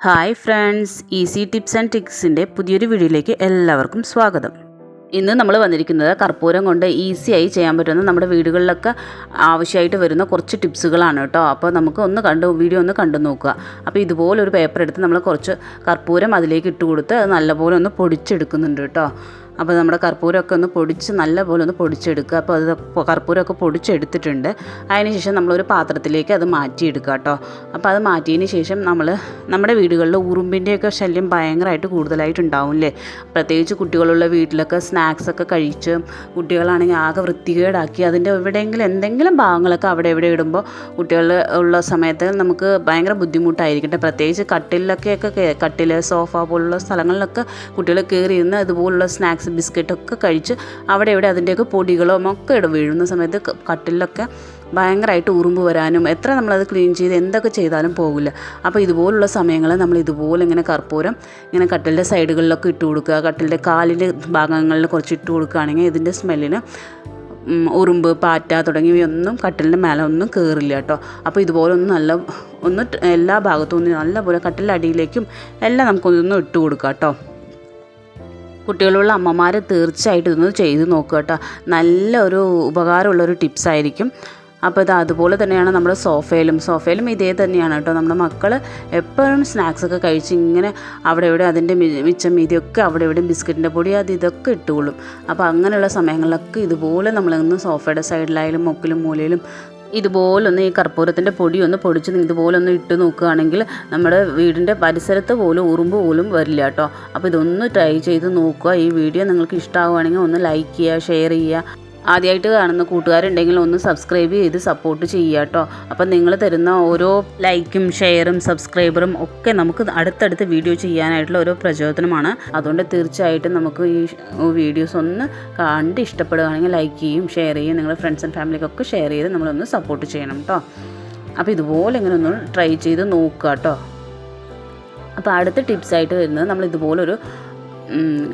Hi friends easy tips and ടിക്സിന്റെ പുതിയൊരു വീഡിയോയിലേക്ക് എല്ലാവർക്കും സ്വാഗതം. ഇന്ന് നമ്മൾ വന്നിരിക്കുന്നത് കർപ്പൂരം കൊണ്ട് ഈസിയായി ചെയ്യാൻ പറ്റുന്ന നമ്മുടെ വീടുകളിലൊക്കെ ആവശ്യമായിട്ട് വരുന്ന കുറച്ച് ടിപ്സുകളാണ് കേട്ടോ. അപ്പോൾ നമുക്ക് ഒന്ന് കണ്ട് വീഡിയോ ഒന്ന് കണ്ടു നോക്കുക. അപ്പോൾ ഇതുപോലൊരു പേപ്പർ എടുത്ത് നമ്മൾ കുറച്ച് കർപ്പൂരം അതിലേക്ക് ഇട്ട് കൊടുത്ത് അത് നല്ലപോലെ ഒന്ന് പൊടിച്ചെടുക്കുന്നുണ്ട് കേട്ടോ. അപ്പോൾ നമ്മുടെ കർപ്പൂരമൊക്കെ ഒന്ന് പൊടിച്ച് നല്ലപോലെ ഒന്ന് പൊടിച്ചെടുക്കുക. അപ്പോൾ അത് കർപ്പൂരമൊക്കെ പൊടിച്ചെടുത്തിട്ടുണ്ട്. അതിന് ശേഷം നമ്മളൊരു പാത്രത്തിലേക്ക് അത് മാറ്റിയെടുക്കുക കേട്ടോ. അപ്പോൾ അത് മാറ്റിയതിന് ശേഷം നമ്മൾ നമ്മുടെ വീടുകളിൽ ഉറുമ്പിന്റെയൊക്കെ ശല്യം ഭയങ്കരമായിട്ട് കൂടുതലായിട്ടുണ്ടാവും അല്ലേ പ്രത്യേകിച്ച് കുട്ടികളുള്ള വീട്ടിലൊക്കെ സ്നാക്സ് ഒക്കെ കഴിച്ച് കുട്ടികളാണെങ്കിൽ ആകെ വൃത്തികേടാക്കി അതിന്റെ എവിടെയെങ്കിലും എന്തെങ്കിലും ഭാഗങ്ങളൊക്കെ അവിടെ എവിടെ ഇടുമ്പോൾ കുട്ടികൾ ഉള്ള സമയത്ത് നമുക്ക് ഭയങ്കര ബുദ്ധിമുട്ടായിരിക്കട്ടെ. പ്രത്യേകിച്ച് കട്ടിലൊക്കെയൊക്കെ കട്ടിൽ സോഫ പോലുള്ള സ്ഥലങ്ങളിലൊക്കെ കുട്ടികൾ കയറി ഇരുന്ന് ഇതുപോലുള്ള സ്നാക്സ് ബിസ്ക്കറ്റൊക്കെ കഴിച്ച് അവിടെ ഇവിടെ അതിന്റെയൊക്കെ പൊടികളോ ഒക്കെ ഇട. വീഴുന്ന സമയത്ത് കട്ടിലൊക്കെ ഭയങ്കരമായിട്ട് ഉറുമ്പ് വരാനും എത്ര നമ്മളത് ക്ലീൻ ചെയ്ത് എന്തൊക്കെ ചെയ്താലും പോകില്ല അപ്പോൾ ഇതുപോലുള്ള സമയങ്ങളിൽ നമ്മൾ ഇതുപോലെ ഇങ്ങനെ കർപ്പൂരം ഇങ്ങനെ കട്ടിലിന്റെ സൈഡുകളിലൊക്കെ ഇട്ട് കൊടുക്കുക. കട്ടിലിന്റെ കാലിന്റെ ഭാഗങ്ങളിൽ കുറച്ച് ഇട്ട് കൊടുക്കുകയാണെങ്കിൽ ഇതിന്റെ സ്മെല്ലിന് ഉറുമ്പ് പാറ്റ തുടങ്ങിയവയൊന്നും കട്ടിലിന്റെ മേലെ ഒന്നും കയറില്ല കേട്ടോ. അപ്പോൾ ഇതുപോലെ ഒന്ന് നല്ല ഒന്ന് എല്ലാ ഭാഗത്തും ഒന്ന് നല്ലപോലെ കട്ടിലടിയിലേക്കും എല്ലാം നമുക്കൊന്ന് ഇട്ട് കൊടുക്കാം കേട്ടോ. കുട്ടികളുള്ള അമ്മമാർ തീർച്ചയായിട്ടും ഇതൊന്ന് ചെയ്ത് നോക്കുക കേട്ടോ. നല്ലൊരു ഉപകാരമുള്ളൊരു ടിപ്സ് ആയിരിക്കും അപ്പോൾ ഇത് അതുപോലെ തന്നെയാണ് നമ്മുടെ സോഫയിലും. സോഫയിലും ഇതേ തന്നെയാണ് കേട്ടോ. നമ്മുടെ മക്കൾ എപ്പോഴും സ്നാക്സൊക്കെ കഴിച്ച് ഇങ്ങനെ അവിടെ ഇവിടെ അതിന്റെ മിച്ചം മീതിയൊക്കെ അവിടെ ഇവിടെ ബിസ്ക്കറ്റിന്റെ പൊടി അത് ഇതൊക്കെ ഇട്ടുകൊള്ളും. അപ്പോൾ അങ്ങനെയുള്ള സമയങ്ങളിലൊക്കെ ഇതുപോലെ നമ്മളൊന്ന് സോഫയുടെ സൈഡിലായാലും മുക്കിലും മൂലയിലും ഇതുപോലൊന്ന് ഈ കർപ്പൂരത്തിന്റെ പൊടി ഒന്ന് പൊടിച്ച് ഇതുപോലൊന്ന് ഇട്ട് നോക്കുകയാണെങ്കിൽ നമ്മുടെ വീടിന്റെ പരിസരത്ത് പോലും ഉറുമ്പ് പോലും വരില്ല കേട്ടോ. അപ്പോൾ ഇതൊന്ന് ട്രൈ ചെയ്ത് നോക്കുക. ഈ വീഡിയോ നിങ്ങൾക്ക് ഇഷ്ടമാവുകയാണെങ്കിൽ ഒന്ന് ലൈക്ക് ചെയ്യുക ഷെയർ ചെയ്യുക. ആദ്യമായിട്ട് കാണുന്ന കൂട്ടുകാരുണ്ടെങ്കിൽ ഒന്ന് സബ്സ്ക്രൈബ് ചെയ്ത് സപ്പോർട്ട് ചെയ്യുക കേട്ടോ അപ്പം നിങ്ങൾ തരുന്ന ഓരോ ലൈക്കും ഷെയറും സബ്സ്ക്രൈബറും ഒക്കെ നമുക്ക് അടുത്തടുത്ത് വീഡിയോ ചെയ്യാനായിട്ടുള്ള ഓരോ പ്രചോദനമാണ്. അതുകൊണ്ട് തീർച്ചയായിട്ടും നമുക്ക് ഈ വീഡിയോസ് ഒന്ന് കണ്ട് ഇഷ്ടപ്പെടുകയാണെങ്കിൽ ലൈക്ക് ചെയ്യും ഷെയർ ചെയ്യും നിങ്ങളുടെ ഫ്രണ്ട്സ് ആൻഡ് ഫാമിലിക്കൊക്കെ ഷെയർ ചെയ്ത് നമ്മളൊന്ന് സപ്പോർട്ട് ചെയ്യണം കേട്ടോ അപ്പോൾ ഇതുപോലെ ഇങ്ങനെ ഒന്ന് ട്രൈ ചെയ്ത് നോക്കുക കേട്ടോ അപ്പോൾ അടുത്ത ടിപ്സായിട്ട് വരുന്നത് നമ്മൾ ഇതുപോലൊരു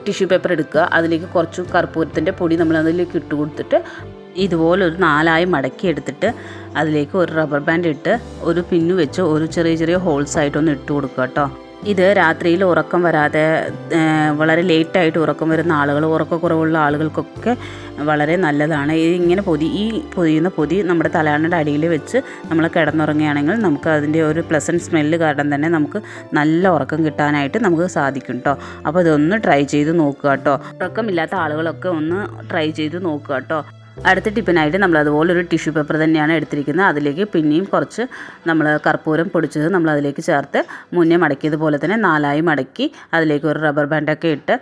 ടിഷ്യൂ പേപ്പർ എടുക്കുക. അതിലേക്ക് കുറച്ച് കർപ്പൂരത്തിന്റെ പൊടി നമ്മൾ അതിലേക്ക് ഇട്ട് കൊടുത്തിട്ട് ഇതുപോലെ ഒരു നാലായി മടക്കി എടുത്തിട്ട് അതിലേക്ക് ഒരു റബ്ബർ ബാൻഡ് ഇട്ട് ഒരു പിന്നു വെച്ച് ഒരു ചെറിയ ചെറിയ ഹോൾസ് ആയിട്ടൊന്ന് ഇട്ട് കൊടുക്കുക കേട്ടോ. ഇത് രാത്രിയിൽ ഉറക്കം വരാതെ വളരെ ലേറ്റായിട്ട് ഉറക്കം വരുന്ന ആളുകൾ ഉറക്കക്കുറവുള്ള ആളുകൾക്കൊക്കെ വളരെ നല്ലതാണ്. ഇങ്ങനെ പൊതി ഈ പൊതിയുന്ന പൊതി നമ്മുടെ തലയാണയുടെ അടിയിൽ വെച്ച് നമ്മൾ കിടന്നുറങ്ങുകയാണെങ്കിൽ നമുക്ക് അതിന്റെ ഒരു പ്ലസന്റ് സ്മെല്ല് കാരണം തന്നെ നമുക്ക് നല്ല ഉറക്കം കിട്ടാനായിട്ട് നമുക്ക് സാധിക്കും കേട്ടോ അപ്പോൾ ഇതൊന്ന് ട്രൈ ചെയ്ത് നോക്കുക കേട്ടോ ഉറക്കമില്ലാത്ത ആളുകളൊക്കെ ഒന്ന് ട്രൈ ചെയ്ത് നോക്കുക കേട്ടോ അടുത്ത ടിപ്പിനായിട്ട് നമ്മൾ അതുപോലെ ഒരു ടിഷ്യൂ പേപ്പർ തന്നെയാണ് എടുത്തിരിക്കുന്നത്. അതിലേക്ക് പിന്നെയും കുറച്ച് നമ്മൾ കർപ്പൂരം പൊടിച്ചത് നമ്മൾ അതിലേക്ക് ചേർത്ത് മുന്നേ മടക്കിയതുപോലെ തന്നെ നാലായി മടക്കി അതിലേക്ക് ഒരു റബ്ബർ ബാൻഡൊക്കെ ഇട്ട്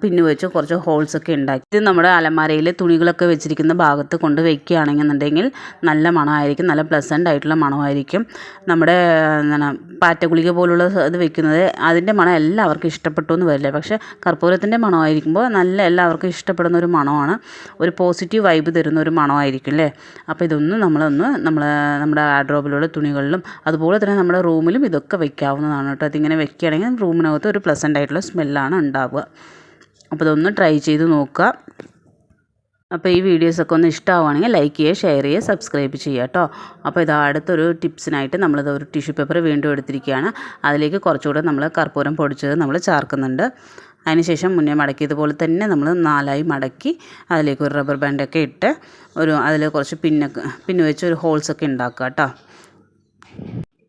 പിന്നു വെച്ച് കുറച്ച് ഹോൾസ് ഒക്കെ ഉണ്ടാക്കി. ഇത് നമ്മുടെ അലമാരയിൽ തുണികളൊക്കെ വെച്ചിരിക്കുന്ന ഭാഗത്ത് കൊണ്ട് വെക്കുകയാണെന്നുണ്ടെങ്കിൽ നല്ല മണമായിരിക്കും നല്ല പ്ലസന്റ് ആയിട്ടുള്ള മണമായിരിക്കും. നമ്മുടെ എന്താണ് പാറ്റഗുളിക പോലുള്ള ഇത് വെക്കുന്നത് അതിന്റെ മണം എല്ലാവർക്കും ഇഷ്ടപ്പെട്ടു എന്ന് വരില്ല. പക്ഷേ കർപ്പൂരത്തിന്റെ മണമായിരിക്കുമ്പോൾ നല്ല എല്ലാവർക്കും ഇഷ്ടപ്പെടുന്ന ഒരു മണമാണ്. ഒരു പോസിറ്റീവ് വൈബ് തരുന്ന ഒരു മണമായിരിക്കും അല്ലേ? അപ്പോൾ ഇതൊന്നും നമ്മളൊന്ന് നമ്മൾ നമ്മുടെ ആഡ്രോബിലുള്ള തുണികളിലും അതുപോലെ തന്നെ നമ്മുടെ റൂമിലും ഇതൊക്കെ വെക്കാവുന്നതാണ് കേട്ടോ. അതിങ്ങനെ വെക്കുകയാണെങ്കിൽ റൂമിനകത്ത് ഒരു പ്ലസന്റ് ആയിട്ടുള്ള സ്മെല്ലാണ് ഉണ്ടാവുക. അപ്പോൾ ഇതൊന്ന് ട്രൈ ചെയ്ത് നോക്കുക. അപ്പോൾ ഈ വീഡിയോസൊക്കെ ഒന്ന് ഇഷ്ടമാവുകയാണെങ്കിൽ ലൈക്ക് ചെയ്യുക ഷെയർ ചെയ്യുക സബ്സ്ക്രൈബ് ചെയ്യുക കേട്ടോ. അപ്പോൾ ഇത് അടുത്തൊരു ടിപ്സിനായിട്ട് നമ്മളിത് ഒരു ടിഷ്യൂ പേപ്പർ വീണ്ടും എടുത്തിരിക്കുകയാണ്. അതിലേക്ക് കുറച്ചുകൂടെ നമ്മൾ കർപ്പൂരം പൊടിച്ചത് നമ്മൾ ചേർക്കുന്നുണ്ട്. അതിനുശേഷം മുന്നേ മടക്കിയതുപോലെ തന്നെ നമ്മൾ നാലായി മടക്കി അതിലേക്ക് ഒരു റബ്ബർ ബാൻഡൊക്കെ ഇട്ട് ഒരു അതിൽ കുറച്ച് പിന്നൊക്കെ പിന്നെ വെച്ച് ഒരു ഹോൾസൊക്കെ ഉണ്ടാക്കുക കേട്ടോ.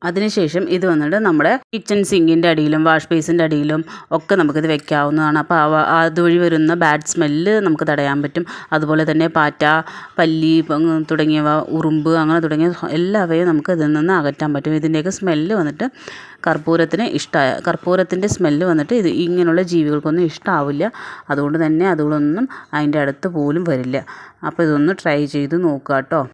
അതിനുശേഷം ഇത് വന്നിട്ട് നമ്മുടെ കിച്ചൺ സിങ്കിന്റെ അടിയിലും വാഷ് ബേസിന്റെ അടിയിലും ഒക്കെ നമുക്കിത് വെക്കാവുന്നതാണ്. അപ്പോൾ അതുവഴി വരുന്ന ബാഡ് സ്മെല്ല് നമുക്ക് തടയാൻ പറ്റും. അതുപോലെ തന്നെ പാറ്റ പല്ലി തുടങ്ങിയവ ഉറുമ്പ് അങ്ങനെ തുടങ്ങിയ എല്ലാവയും നമുക്ക് ഇതിൽ നിന്ന് അകറ്റാൻ പറ്റും. ഇതിന്റെയൊക്കെ സ്മെല്ല് വന്നിട്ട് കർപ്പൂരത്തിന് ഇഷ്ടമായ കർപ്പൂരത്തിന്റെ സ്മെല്ല് വന്നിട്ട് ഇത് ഇങ്ങനെയുള്ള ജീവികൾക്കൊന്നും ഇഷ്ടമാവില്ല അതുകൊണ്ട് തന്നെ അതുകളൊന്നും അതിന്റെ അടുത്ത് പോലും വരില്ല. അപ്പോൾ ഇതൊന്ന് ട്രൈ ചെയ്ത് നോക്കുക കേട്ടോ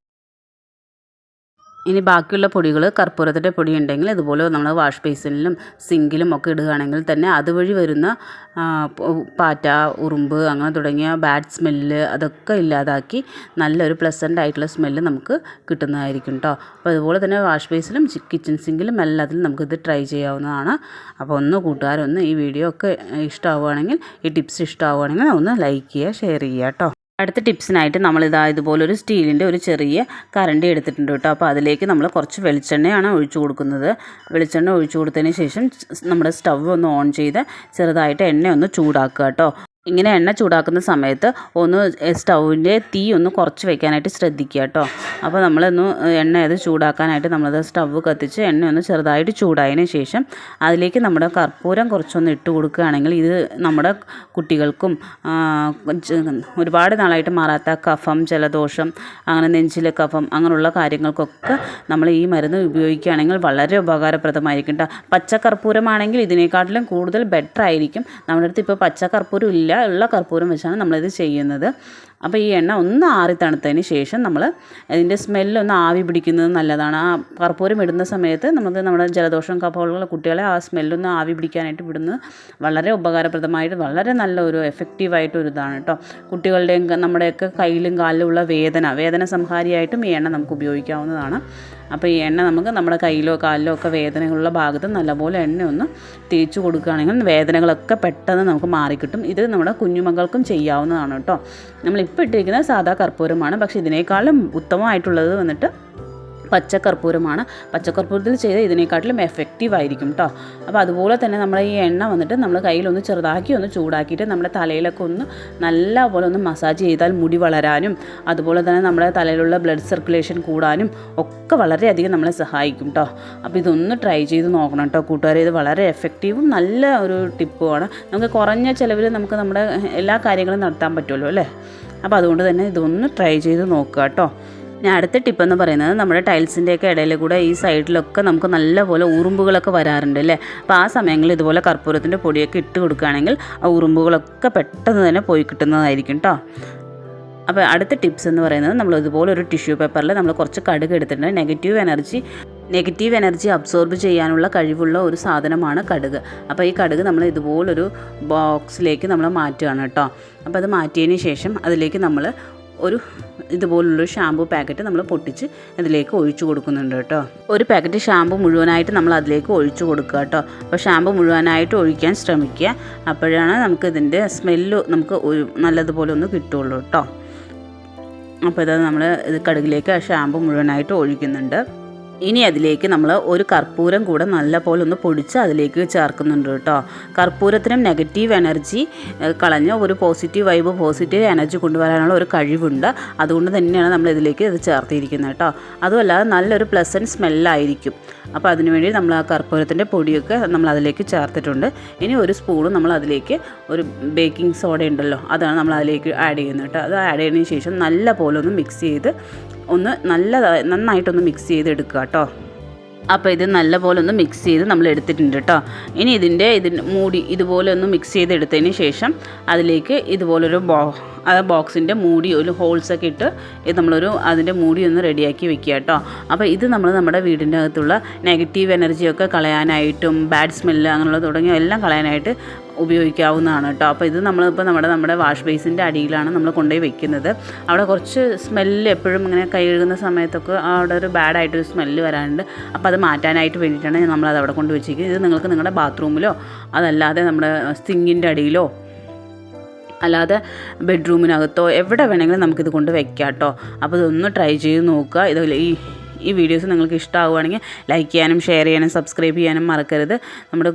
ഇനി ബാക്കിയുള്ള പൊടികൾ കർപ്പൂരത്തിന്റെ പൊടി ഉണ്ടെങ്കിൽ ഇതുപോലെ നമ്മൾ വാഷ് ബേസിനിലും സിങ്കിലും ഒക്കെ ഇടുകയാണെങ്കിൽ തന്നെ അതുവഴി വരുന്ന പാറ്റ ഉറുമ്പ് അങ്ങനെ തുടങ്ങിയ ബാഡ് സ്മെല്ല് അതൊക്കെ ഇല്ലാതാക്കി നല്ലൊരു പ്ലസന്റ് ആയിട്ടുള്ള സ്മെല്ല് നമുക്ക് കിട്ടുന്നതായിരിക്കും കേട്ടോ അപ്പോൾ അതുപോലെ തന്നെ വാഷ് ബേസിലും കിച്ചൺ സിങ്കിലും എല്ലാത്തിലും നമുക്കിത് ട്രൈ ചെയ്യാവുന്നതാണ്. അപ്പോൾ ഒന്ന് കൂട്ടുകാരൊന്ന് ഈ വീഡിയോ ഒക്കെ ഇഷ്ടമാവുകയാണെങ്കിൽ ഈ ടിപ്സ് ഇഷ്ടമാവുകയാണെങ്കിൽ ഒന്ന് ലൈക്ക് ചെയ്യുക ഷെയർ ചെയ്യുക കേട്ടോ അടുത്ത ടിപ്സിനായിട്ട് നമ്മളിതാ ഇതുപോലൊരു സ്റ്റീലിന്റെ ഒരു ചെറിയ കരണ്ടി എടുത്തിട്ടുണ്ട് കേട്ടോ. അപ്പോൾ അതിലേക്ക് നമ്മൾ കുറച്ച് വെളിച്ചെണ്ണയാണ് ഒഴിച്ചു കൊടുക്കുന്നത്. വെളിച്ചെണ്ണ ഒഴിച്ചു കൊടുത്തതിന് ശേഷം നമ്മുടെ സ്റ്റവ് ഒന്ന് ഓൺ ചെയ്ത് ചെറുതായിട്ട് എണ്ണ ഒന്ന് ചൂടാക്കുക കേട്ടോ. ഇങ്ങനെ എണ്ണ ചൂടാക്കുന്ന സമയത്ത് ഒന്ന് സ്റ്റൗവിന്റെ തീ ഒന്ന് കുറച്ച് വെക്കാനായിട്ട് ശ്രദ്ധിക്കുക കേട്ടോ. അപ്പോൾ നമ്മളൊന്ന് എണ്ണ അത് ചൂടാക്കാനായിട്ട് നമ്മളത് സ്റ്റവ് കത്തിച്ച് എണ്ണ ഒന്ന് ചെറുതായിട്ട് ചൂടായതിന് ശേഷം അതിലേക്ക് നമ്മുടെ കർപ്പൂരം കുറച്ചൊന്ന് ഇട്ട് കൊടുക്കുകയാണെങ്കിൽ ഇത് നമ്മുടെ കുട്ടികൾക്കും ഒരുപാട് നാളായിട്ട് മാറാത്ത കഫം ജലദോഷം അങ്ങനെ നെഞ്ചിലെ കഫം അങ്ങനെയുള്ള കാര്യങ്ങൾക്കൊക്കെ നമ്മൾ ഈ മരുന്ന് ഉപയോഗിക്കുകയാണെങ്കിൽ വളരെ ഉപകാരപ്രദമായിരിക്കും കേട്ടോ. പച്ചക്കർപ്പൂരമാണെങ്കിൽ ഇതിനേക്കാട്ടിലും കൂടുതൽ ബെറ്റർ ആയിരിക്കും. നമ്മുടെ അടുത്ത് ഇപ്പോൾ പച്ചക്കർപ്പൂരം ഇല്ല ഉള്ള കർപ്പൂരം വെച്ചാണ് നമ്മളിത് ചെയ്യുന്നത്. അപ്പോൾ ഈ എണ്ണ ഒന്ന് ആറി തണുത്തതിന് ശേഷം നമ്മൾ അതിന്റെ സ്മെല്ലൊന്ന് ആവി പിടിക്കുന്നത് നല്ലതാണ്. ആ കർപ്പൂരം ഇടുന്ന സമയത്ത് നമുക്ക് നമ്മുടെ ജലദോഷം കഫമുള്ള കുട്ടികളെ ആ സ്മെല്ലൊന്ന് ആവി പിടിക്കാനായിട്ട് വിടുന്നത് വളരെ ഉപകാരപ്രദമായിട്ട് വളരെ നല്ല ഒരു എഫക്റ്റീവായിട്ട് ഒരു ഇതാണ് കേട്ടോ കുട്ടികളുടെയും നമ്മുടെയൊക്കെ കയ്യിലും കാലിലുമുള്ള വേദന വേദന സംഹാരിയായിട്ടും ഈ എണ്ണ നമുക്ക് ഉപയോഗിക്കാവുന്നതാണ്. അപ്പോൾ ഈ എണ്ണ നമുക്ക് നമ്മുടെ കയ്യിലോ കാലിലോ ഒക്കെ വേദനകളുള്ള ഭാഗത്ത് നല്ലപോലെ എണ്ണ ഒന്ന് തേച്ച് കൊടുക്കുകയാണെങ്കിൽ വേദനകളൊക്കെ പെട്ടെന്ന് നമുക്ക് മാറിക്കിട്ടും. ഇത് നമ്മുടെ കുഞ്ഞുമക്കൾക്കും ചെയ്യാവുന്നതാണ് കേട്ടോ നമ്മളിപ്പോൾ ഇട്ടിരിക്കുന്നത് സാധാ കർപ്പൂരമാണ്. പക്ഷേ ഇതിനേക്കാളും ഉത്തമമായിട്ടുള്ളത് വന്നിട്ട് പച്ചക്കർപ്പൂരമാണ് പച്ചക്കർപ്പൂരത്തിൽ ചെയ്ത ഇതിനേക്കാട്ടിലും എഫക്റ്റീവ് ആയിരിക്കും കേട്ടോ അപ്പോൾ അതുപോലെ തന്നെ നമ്മൾ ഈ എണ്ണ വന്നിട്ട് നമ്മൾ കയ്യിലൊന്ന് ചെറുതാക്കി ഒന്ന് ചൂടാക്കിയിട്ട് നമ്മുടെ തലയിലൊക്കെ ഒന്ന് നല്ല പോലെ ഒന്ന് മസാജ് ചെയ്താൽ മുടി വളരാനും അതുപോലെ തന്നെ നമ്മുടെ തലയിലുള്ള ബ്ലഡ് സർക്കുലേഷൻ കൂടാനും ഒക്കെ വളരെയധികം നമ്മളെ സഹായിക്കും കേട്ടോ അപ്പോൾ ഇതൊന്ന് ട്രൈ ചെയ്ത് നോക്കണം കേട്ടോ കൂട്ടുകാരെ. ഇത് വളരെ എഫക്റ്റീവും നല്ല ഒരു ടിപ്പുമാണ് നമുക്ക് കുറഞ്ഞ ചിലവിൽ നമുക്ക് നമ്മുടെ എല്ലാ കാര്യങ്ങളും നടത്താൻ പറ്റുമല്ലോ അല്ലേ? അപ്പോൾ അതുകൊണ്ട് തന്നെ ഇതൊന്ന് ട്രൈ ചെയ്ത് നോക്കുക കേട്ടോ. ഞാൻ അടുത്ത ടിപ്പ് എന്ന് പറയുന്നത് നമ്മുടെ ടൈൽസിന്റെയൊക്കെ ഇടയിൽ കൂടെ ഈ സൈഡിലൊക്കെ നമുക്ക് നല്ലപോലെ ഉറുമ്പുകളൊക്കെ വരാറുണ്ട് അല്ലേ? അപ്പോൾ ആ സമയങ്ങളിൽ ഇതുപോലെ കർപ്പൂരത്തിന്റെ പൊടിയൊക്കെ ഇട്ട് കൊടുക്കുകയാണെങ്കിൽ ആ ഉറുമ്പുകളൊക്കെ പെട്ടെന്ന് തന്നെ പോയി കിട്ടുന്നതായിരിക്കും കേട്ടോ. അപ്പോൾ അടുത്ത ടിപ്സ് എന്ന് പറയുന്നത് നമ്മൾ ഇതുപോലെ ഒരു ടിഷ്യൂ പേപ്പറിൽ നമ്മൾ കുറച്ച് കടുക് എടുത്തിട്ടുണ്ട്. Negative energy negative energy absorb ചെയ്യാനുള്ള കഴിവുള്ള ഒരു സാധനമാണ് കടുക്. അപ്പോൾ ഈ കടുക് നമ്മൾ ഇതുപോലൊരു ബോക്സിലേക്ക് നമ്മൾ മാറ്റുകയാണ് കേട്ടോ. അപ്പോൾ അത് മാറ്റിയതിന് ശേഷം അതിലേക്ക് നമ്മൾ ഒരു ഇതുപോലുള്ളൊരു ഷാമ്പു പാക്കറ്റ് നമ്മൾ പൊട്ടിച്ച് ഇതിലേക്ക് ഒഴിച്ചു കൊടുക്കുന്നുണ്ട് കേട്ടോ. ഒരു പാക്കറ്റ് ഷാമ്പു മുഴുവനായിട്ട് നമ്മൾ അതിലേക്ക് ഒഴിച്ചു കൊടുക്കുക കേട്ടോ. അപ്പോൾ ഷാമ്പു മുഴുവനായിട്ട് ഒഴിക്കാൻ ശ്രമിക്കുക. അപ്പോഴാണ് നമുക്ക് ഇതിന്റെ സ്മെല്ല് നമുക്ക് നല്ലതുപോലെ ഒന്ന് കിട്ടുള്ളൂ കേട്ടോ. അപ്പോൾ ഇത് നമ്മൾ ഇത് കടുകിലേക്ക് ആ ഷാമ്പു മുഴുവനായിട്ട് ഒഴിക്കുന്നുണ്ട്. ഇനി അതിലേക്ക് നമ്മൾ ഒരു കർപ്പൂരം കൂടെ നല്ല പോലെ ഒന്ന് പൊടിച്ച് അതിലേക്ക് ചേർക്കുന്നുണ്ട് കേട്ടോ. കർപ്പൂരത്തിനും നെഗറ്റീവ് എനർജി കളഞ്ഞ് ഒരു പോസിറ്റീവ് വൈബ് പോസിറ്റീവ് എനർജി കൊണ്ടുവരാനുള്ള ഒരു കഴിവുണ്ട്. അതുകൊണ്ട് തന്നെയാണ് നമ്മൾ ഇതിലേക്ക് ഇത് ചേർത്തിരിക്കുന്നത് കേട്ടോ. അതുമല്ലാതെ നല്ലൊരു പ്ലസന്റ് സ്മെല്ലായിരിക്കും അപ്പോൾ അതിനുവേണ്ടി നമ്മൾ ആ കർപ്പൂരത്തിന്റെ പൊടിയൊക്കെ നമ്മൾ അതിലേക്ക് ചേർത്തിട്ടുണ്ട്. ഇനി ഒരു സ്പൂണ് നമ്മൾ അതിലേക്ക് ഒരു ബേക്കിംഗ് സോഡ ഉണ്ടല്ലോ അതാണ് നമ്മൾ അതിലേക്ക് ആഡ് ചെയ്യുന്നത് കേട്ടോ. അത് ആഡ് ചെയ്തതിന് ശേഷം നല്ല പോലെ ഒന്ന് മിക്സ് ചെയ്ത് ഒന്ന് നല്ല നന്നായിട്ടൊന്ന് മിക്സ് ചെയ്ത് എടുക്കുക കേട്ടോ. അപ്പോൾ ഇത് നല്ലപോലെ ഒന്ന് മിക്സ് ചെയ്ത് നമ്മൾ എടുത്തിട്ടുണ്ട് കേട്ടോ. ഇനി ഇതിന്റെ ഇതിന് മൂടി ഇതുപോലെ ഒന്ന് മിക്സ് ചെയ്ത് എടുത്തതിന് ശേഷം അതിലേക്ക് ഇതുപോലൊരു ബോ ആ ബോക്സിന്റെ മൂടി ഒരു ഹോൾസൊക്കെ ഇട്ട് ഇത് നമ്മളൊരു അതിന്റെ മൂടി ഒന്ന് റെഡിയാക്കി വെക്കുക കേട്ടോ. അപ്പോൾ ഇത് നമ്മൾ നമ്മുടെ വീടിന്റെ അകത്തുള്ള നെഗറ്റീവ് എനർജിയൊക്കെ കളയാനായിട്ടും ബാഡ് സ്മെല്ല് അങ്ങനെയുള്ള തുടങ്ങിയ എല്ലാം കളയാനായിട്ട് ഉപയോഗിക്കാവുന്നതാണ് കേട്ടോ. അപ്പോൾ ഇത് നമ്മളിപ്പോൾ നമ്മുടെ നമ്മുടെ വാഷ് ബേസിന്റെ അടിയിലാണ് നമ്മൾ കൊണ്ടുപോയി വെക്കുന്നത്. അവിടെ കുറച്ച് സ്മെല്ല് എപ്പോഴും ഇങ്ങനെ കൈ കഴുകുന്ന സമയത്തൊക്കെ അവിടെ ഒരു ബാഡായിട്ടൊരു സ്മെല്ല് വരാറുണ്ട്. അപ്പോൾ അത് മാറ്റാനായിട്ട് വേണ്ടിയിട്ടാണ് നമ്മളത് അവിടെ കൊണ്ട് വെച്ചിരിക്കുന്നത് ഇത് നിങ്ങൾക്ക് നിങ്ങളുടെ ബാത്റൂമിലോ അതല്ലാതെ നമ്മുടെ സ്റ്റിങ്ങിന്റെ അടിയിലോ അല്ലാതെ ബെഡ്റൂമിനകത്തോ എവിടെ വേണമെങ്കിലും നമുക്കിത് കൊണ്ട് വെക്കാം കേട്ടോ അപ്പോൾ ഇതൊന്ന് ട്രൈ ചെയ്ത് നോക്കുക. ഇത് ഈ ഈ വീഡിയോസ് നിങ്ങൾക്ക് ഇഷ്ടമാവുകയാണെങ്കിൽ ലൈക്ക് ചെയ്യാനും ഷെയർ ചെയ്യാനും സബ്സ്ക്രൈബ് ചെയ്യാനും മറക്കരുത്. നമ്മുടെ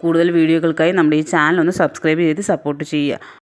കൂടുതൽ വീഡിയോകൾക്കായി നമ്മുടെ ഈ ചാനൽ ഒന്ന് സബ്സ്ക്രൈബ് ചെയ്ത് സപ്പോർട്ട് ചെയ്യുക.